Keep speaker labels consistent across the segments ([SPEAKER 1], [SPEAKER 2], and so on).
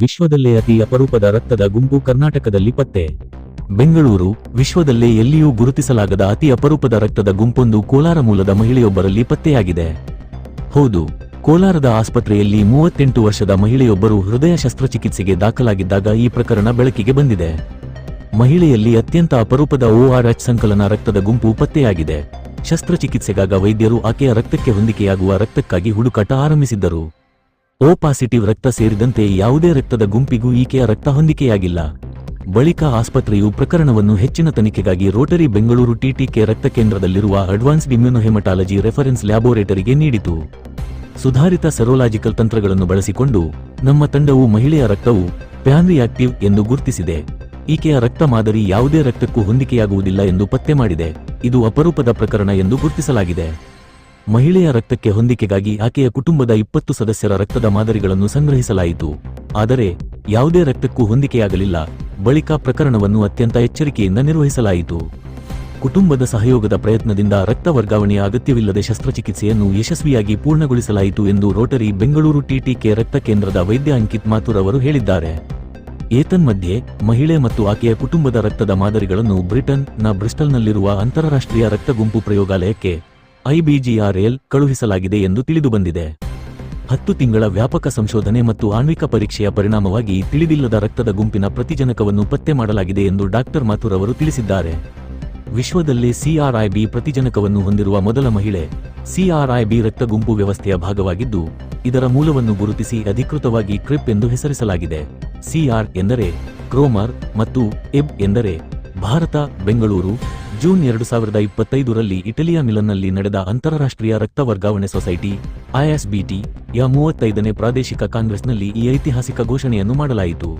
[SPEAKER 1] ವಿಶ್ವದಲ್ಲೇ ಅತಿ ಅಪರೂಪದ ರಕ್ತದ ಗುಂಪು ಕರ್ನಾಟಕದಲ್ಲಿ ಪತ್ತೆ. ಬೆಂಗಳೂರು, ವಿಶ್ವದಲ್ಲೇ ಎಲ್ಲಿಯೂ ಗುರುತಿಸಲಾಗದ ಅತಿ ಅಪರೂಪದ ರಕ್ತದ ಗುಂಪೊಂದು ಕೋಲಾರ ಮೂಲದ ಮಹಿಳೆಯೊಬ್ಬರಲ್ಲಿ ಪತ್ತೆಯಾಗಿದೆ. ಹೌದು, ಕೋಲಾರದ ಆಸ್ಪತ್ರೆಯಲ್ಲಿ ಮೂವತ್ತೆಂಟು ವರ್ಷದ ಮಹಿಳೆಯೊಬ್ಬರು ಹೃದಯ ಶಸ್ತ್ರಚಿಕಿತ್ಸೆಗೆ ದಾಖಲಾಗಿದ್ದಾಗ ಈ ಪ್ರಕರಣ ಬೆಳಕಿಗೆ ಬಂದಿದೆ. ಮಹಿಳೆಯಲ್ಲಿ ಅತ್ಯಂತ ಅಪರೂಪದ ಓಆರ್ಎಚ್ ಸಂಕಲನ ರಕ್ತದ ಗುಂಪು ಪತ್ತೆಯಾಗಿದೆ. ಶಸ್ತ್ರಚಿಕಿತ್ಸೆಗಾಗ ವೈದ್ಯರು ಆಕೆಯ ರಕ್ತಕ್ಕೆ ಹೊಂದಿಕೆಯಾಗುವ ರಕ್ತಕ್ಕಾಗಿ ಹುಡುಕಾಟ ಆರಂಭಿಸಿದ್ದರು. ಓ ಪಾಸಿಟಿವ್ ರಕ್ತ ಸೇರಿದಂತೆ ಯಾವುದೇ ರಕ್ತದ ಗುಂಪಿಗೂ ಈಕೆಯ ರಕ್ತ ಹೊಂದಿಕೆಯಾಗಿಲ್ಲ. ಬಳಿಕ ಆಸ್ಪತ್ರೆಯು ಪ್ರಕರಣವನ್ನು ಹೆಚ್ಚಿನ ತನಿಖೆಗಾಗಿ ರೋಟರಿ ಬೆಂಗಳೂರು ಟಿಟಿಕೆ ರಕ್ತ ಕೇಂದ್ರದಲ್ಲಿರುವ ಅಡ್ವಾನ್ಸ್ಡ್ ಇಮ್ಯುನೊಹೆಮಟಾಲಜಿ ರೆಫರೆನ್ಸ್ ಲ್ಯಾಬೋರೇಟರಿಗೆ ನೀಡಿತು. ಸುಧಾರಿತ ಸೆರೋಲಾಜಿಕಲ್ ತಂತ್ರಗಳನ್ನು ಬಳಸಿಕೊಂಡು ನಮ್ಮ ತಂಡವು ಮಹಿಳೆಯ ರಕ್ತವು ಪ್ಯಾನ್ ರಿಯಾಕ್ಟಿವ್ ಎಂದು ಗುರುತಿಸಿದೆ. ಈಕೆಯ ರಕ್ತ ಮಾದರಿ ಯಾವುದೇ ರಕ್ತಕ್ಕೂ ಹೊಂದಿಕೆಯಾಗುವುದಿಲ್ಲ ಎಂದು ಪತ್ತೆ ಮಾಡಿದೆ. ಇದು ಅಪರೂಪದ ಪ್ರಕರಣ ಎಂದು ಗುರುತಿಸಲಾಗಿದೆ. ಮಹಿಳೆಯ ರಕ್ತಕ್ಕೆ ಹೊಂದಿಕೆಗಾಗಿ ಆಕೆಯ ಕುಟುಂಬದ ಇಪ್ಪತ್ತು ಸದಸ್ಯರ ರಕ್ತದ ಮಾದರಿಗಳನ್ನು ಸಂಗ್ರಹಿಸಲಾಯಿತು. ಆದರೆ ಯಾವುದೇ ರಕ್ತಕ್ಕೂ ಹೊಂದಿಕೆಯಾಗಲಿಲ್ಲ. ಬಳಿಕ ಪ್ರಕರಣವನ್ನು ಅತ್ಯಂತ ಎಚ್ಚರಿಕೆಯಿಂದ ನಿರ್ವಹಿಸಲಾಯಿತು. ಕುಟುಂಬದ ಸಹಯೋಗದ ಪ್ರಯತ್ನದಿಂದ ರಕ್ತ ವರ್ಗಾವಣೆಯ ಅಗತ್ಯವಿಲ್ಲದೆ ಶಸ್ತ್ರಚಿಕಿತ್ಸೆಯನ್ನು ಯಶಸ್ವಿಯಾಗಿ ಪೂರ್ಣಗೊಳಿಸಲಾಯಿತು ಎಂದು ರೋಟರಿ ಬೆಂಗಳೂರು ಟಿಟಿಕೆ ರಕ್ತ ಕೇಂದ್ರದ ವೈದ್ಯ ಅಂಕಿತ್ ಮಾಥುರ್ ಅವರು ಹೇಳಿದ್ದಾರೆ. ಏತನ್ಮಧ್ಯೆ ಮಹಿಳೆ ಮತ್ತು ಆಕೆಯ ಕುಟುಂಬದ ರಕ್ತದ ಮಾದರಿಗಳನ್ನು ಬ್ರಿಟನ್ನ ಬ್ರಿಸ್ಟಲ್ನಲ್ಲಿರುವ ಅಂತಾರಾಷ್ಟ್ರೀಯ ರಕ್ತ ಗುಂಪು ಪ್ರಯೋಗಾಲಯಕ್ಕೆ ಐಬಿಜಿಆರ್ಎಲ್ ಕಳುಹಿಸಲಾಗಿದೆ ಎಂದು ತಿಳಿದುಬಂದಿದೆ ಹತ್ತು ತಿಂಗಳ ವ್ಯಾಪಕ ಸಂಶೋಧನೆ ಮತ್ತು ಆಣ್ವಿಕ ಪರೀಕ್ಷೆಯ ಪರಿಣಾಮವಾಗಿ ತಿಳಿದಿಲ್ಲದ ರಕ್ತದ ಗುಂಪಿನ ಪ್ರತಿಜನಕವನ್ನು ಪತ್ತೆ ಮಾಡಲಾಗಿದೆ ಎಂದು ಡಾಕ್ಟರ್ ಮಾಥುರ್ ಅವರು ತಿಳಿಸಿದ್ದಾರೆ. ವಿಶ್ವದಲ್ಲೇ ಸಿಆರ್ಐಬಿ ಪ್ರತಿಜನಕವನ್ನು ಹೊಂದಿರುವ ಮೊದಲ ಮಹಿಳೆ ಸಿಆರ್ಐಬಿ ರಕ್ತ ಗುಂಪು ವ್ಯವಸ್ಥೆಯ ಭಾಗವಾಗಿದ್ದು, ಇದರ ಮೂಲವನ್ನು ಗುರುತಿಸಿ ಅಧಿಕೃತವಾಗಿ ಕ್ರಿಪ್ ಎಂದು ಹೆಸರಿಸಲಾಗಿದೆ. ಸಿಆರ್ ಎಂದರೆ ಕ್ರೋಮರ್ ಮತ್ತು ಎಬ್ ಎಂದರೆ ಭಾರತ, ಬೆಂಗಳೂರು ಜೂನ್ ಎರಡು ಸಾವಿರದ ಇಪ್ಪತ್ತೈದರಲ್ಲಿ ಇಟಲಿಯ ಮಿಲನ್ನಲ್ಲಿ ನಡೆದ ಅಂತಾರಾಷ್ಟ್ರೀಯ ರಕ್ತ ವರ್ಗಾವಣೆ ಸೊಸೈಟಿ ಐಎಸ್ಬಿಟಿ ಯ ಮೂವತ್ತೈದನೇ ಪ್ರಾದೇಶಿಕ ಕಾಂಗ್ರೆಸ್ನಲ್ಲಿ ಈ ಐತಿಹಾಸಿಕ ಘೋಷಣೆಯನ್ನು ಮಾಡಲಾಯಿತು.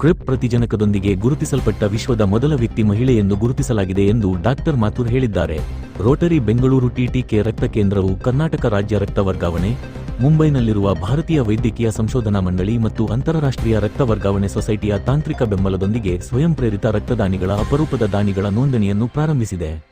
[SPEAKER 1] ಕ್ರಿಪ್ ಪ್ರತಿಜನಕದೊಂದಿಗೆ ಗುರುತಿಸಲ್ಪಟ್ಟ ವಿಶ್ವದ ಮೊದಲ ವ್ಯಕ್ತಿ ಮಹಿಳೆಯನ್ನು ಗುರುತಿಸಲಾಗಿದೆ ಎಂದು ಡಾಕ್ಟರ್ ಮಾಥುರ್ ಹೇಳಿದ್ದಾರೆ. ರೋಟರಿ ಬೆಂಗಳೂರು ಟಿಟಿಕೆ ರಕ್ತ ಕೇಂದ್ರವು ಕರ್ನಾಟಕ ರಾಜ್ಯ ರಕ್ತ ವರ್ಗಾವಣೆ ಮುಂಬೈನಲ್ಲಿರುವ ಭಾರತೀಯ ವೈದ್ಯಕೀಯ ಸಂಶೋಧನಾ ಮಂಡಳಿ ಮತ್ತು ಅಂತಾರಾಷ್ಟ್ರೀಯ ರಕ್ತ ವರ್ಗಾವಣೆ ಸೊಸೈಟಿಯ ತಾಂತ್ರಿಕ ಬೆಂಬಲದೊಂದಿಗೆ ಸ್ವಯಂ ಪ್ರೇರಿತ ರಕ್ತದಾನಿಗಳ ಅಪರೂಪದ ದಾನಿಗಳ ನೋಂದಣಿಯನ್ನು ಪ್ರಾರಂಭಿಸಿದೆ.